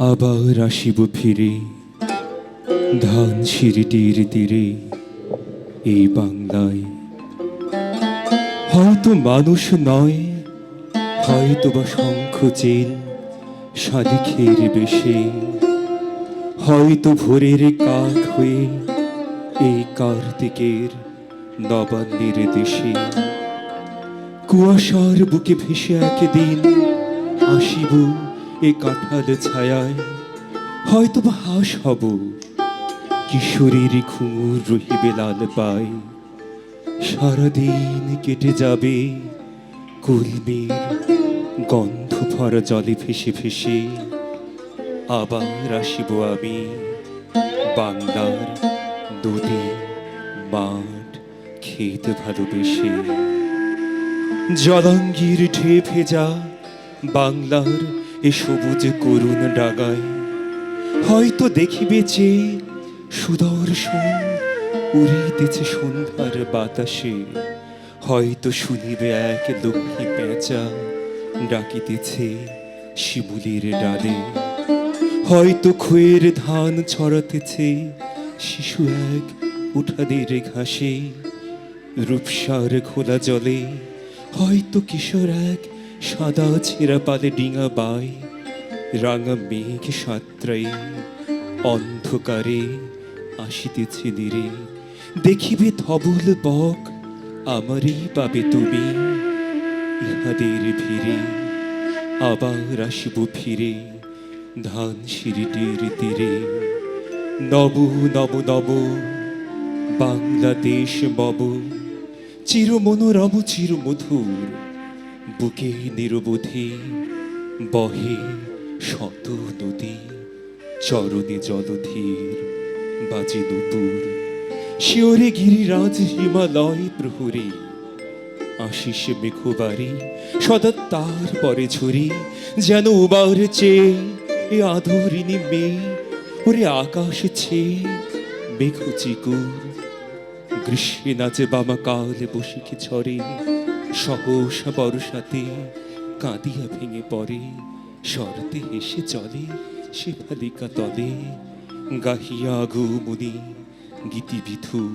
আবার আসিব ফিরে, ধান সিঁড়িটির তীরে এই বাংলায়। হয়তো মানুষ নয় হয়তো বা শঙ্খ চেল শালিখের বেশে। হয়তো ভোরের কাক হয়ে এই কার্তিকের নবান্নের দেশে। কুয়াশার বুকে ভেসে একদিন আসিব এ কাঁঠাল ছায়ায় হয়তো বা হাস হব। কিশোরীর ঘুঙুর রহিবে লাল পায়। সারাদিন কেটে যাবে কুলমের গন্ধ ভরা জলে ভেসে ভেসে। আবার আসিব আমি বাংলার নদী মাঠ খেত ভালোবেসে। জলাঙ্গির ঢে ভেজা বাংলার এ সবুজ করুণ ডাগায়। হয়তো দেখিবে যে সুদর্শন উড়িতেছে সন্ধ্যার বাতাসে। হয়তো শুনিবে এক লক্ষ্মী পেঁচা ডাকিতেছে শিবুলির ডালে। হয়তো খয়ের ধান ছড়াতেছে শিশু এক উঠাদের ঘাসে। রূপসার খোলা জলে হয়তো কিশোর এক সাদা ছেঁড়া পালে ডিঙা বাই, রাঙা মেঘ সাত্রাই, অন্ধকারে আসিতেছে নীরে। দেখিবে ধবল বক, আমারই পাবে তুমি ইহাদের ভিড়ে। আবার আসিব ফিরে ধান সিঁড়িটির তীরে। নব নব নব, বাংলাদেশ বব চির মনোরম চির মধুর বুকে নিরবধি বহে শত নদী, চরণে জলধীর বাজে নুপুর। শিওরে গিরিরাজ হিমালয় প্রহরী, আশিস মেঘবাড়ি, সদা তার পরে ঝুরি, যেন উবার চেয়ে এ আধরিনী মেয়ে, ওরে আকাশ ছে মেঘ চিকুর। গ্রীষ্মে নাচে বামা কাল বসিকে ঝরে সহসা বরসাতে কাঁদিয়া ভেঙে পড়ে, শরতে হেসে চলে সে ফালিকা তলে। গাহিয়া গুমুনি গীতি বিথুর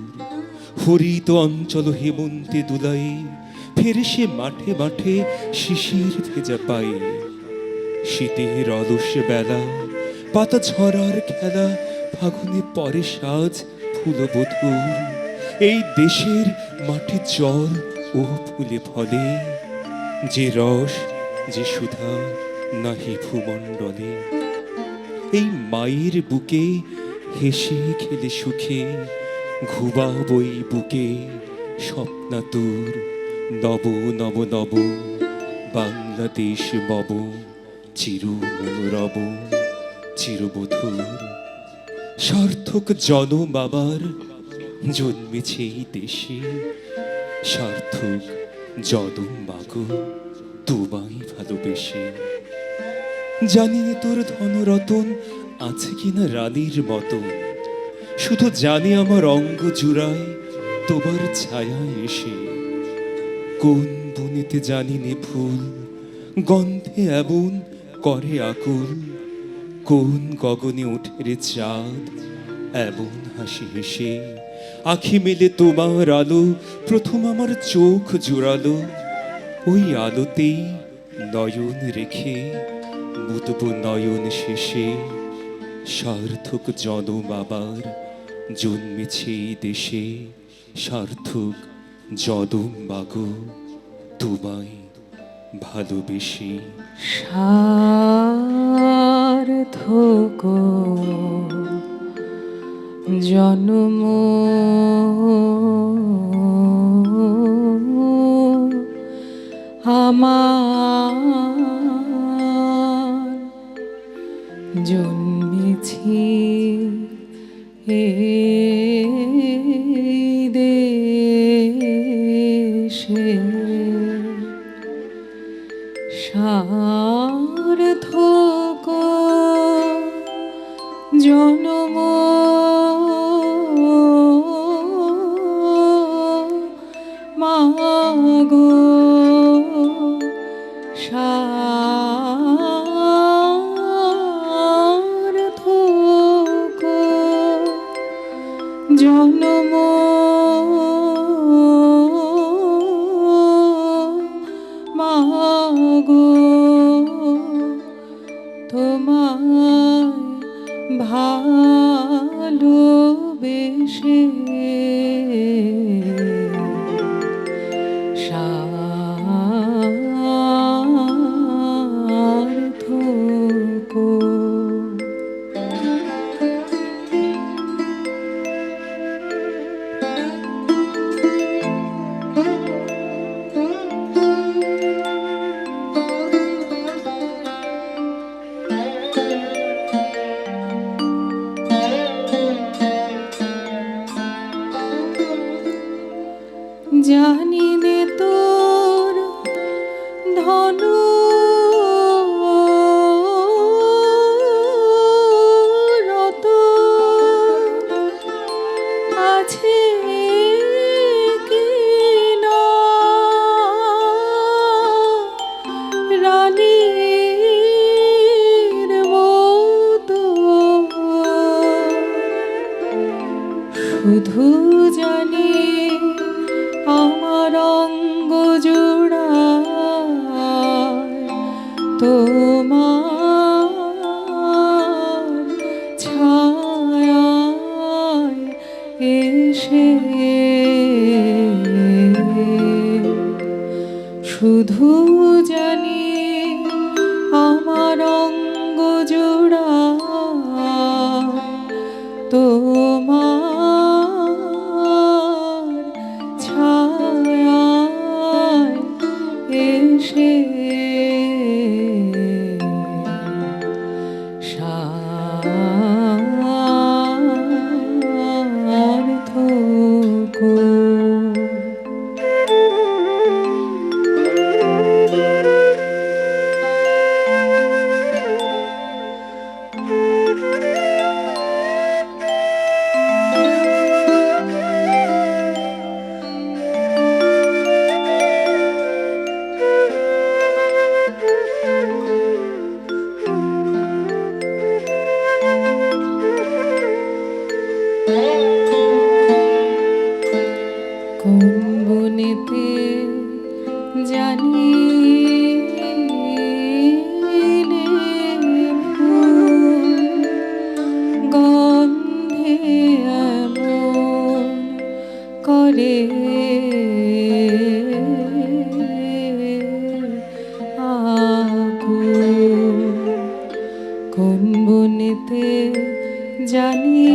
হরিত অঞ্চল হেমন্তে দুলাই ফেরে সে মাঠে মাঠে শিশির ভেজা পায়ে। শীতের অলস বেলা, পাতা ঝরার খেলা, ফাগুনে পরে সাজ ফুলবধূর এই দেশের মাটি জল ও ফুলে ফলে, যে রস, যে সুধা নাহি ভূমণ্ডলে। এই মায়ের বুকে হেসে খেলে সুখে ঘুবা বই বুকে স্বপ্নাতুর নব নব নব, বাংলাদেশ বব চির মনোরব চিরবধুর সার্থক জনম আমার, জন্মেছে এই দেশে সার্থক যদম মাগো তোমায় ভালোবেসে। জানি না তোর ধনরতন আছে কিনা রানীর মতন। শুধু জানি আমার অঙ্গ জুড়ায় তোমার ছায়া এসে। কোন বনেতে জানি নে ফুল, গন্ধে এমন করে আকুল। কোন গগনে ওঠে রে চাঁদ, এমন হাসি হেসে। আখি মেলে তোমার আলো, প্রথম আমার চোখ জুড়ালো ওই আলোতেই নয়ন রেখে মুতব নয়ন শেষে, সার্থক জনম আবার জন্মেছে দেশে। সার্থক যদম মাগো, তোমায় ভালোবেসে। সার্থক জন্ম। আমার জন্মেছি এই my জানি নে তোর ধন এসে শুধু জানি আমার অঙ্গ জোড়া তোমার ছায়ায় এসে জানি গন্ধে এমন করে। কোন বনেতে জানি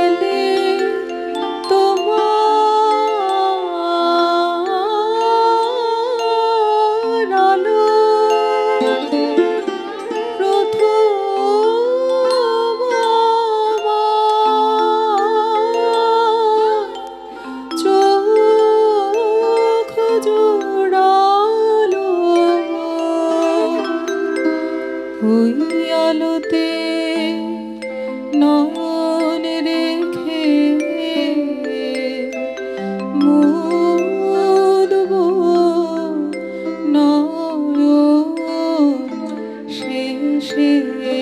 শেষে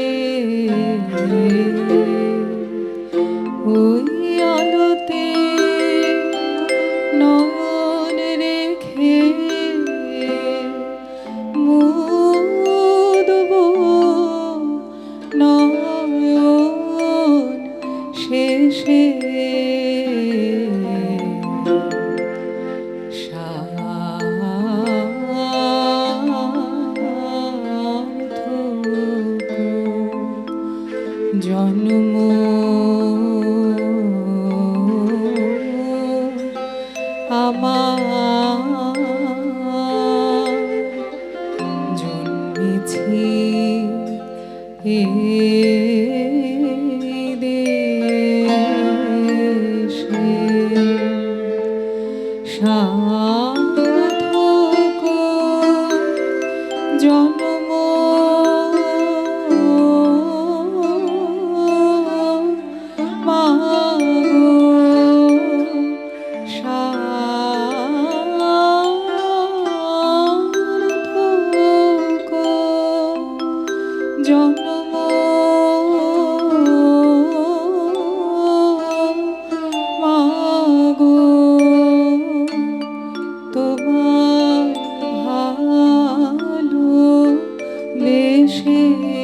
জন্মেছি এ তোমার ভালো বেশি।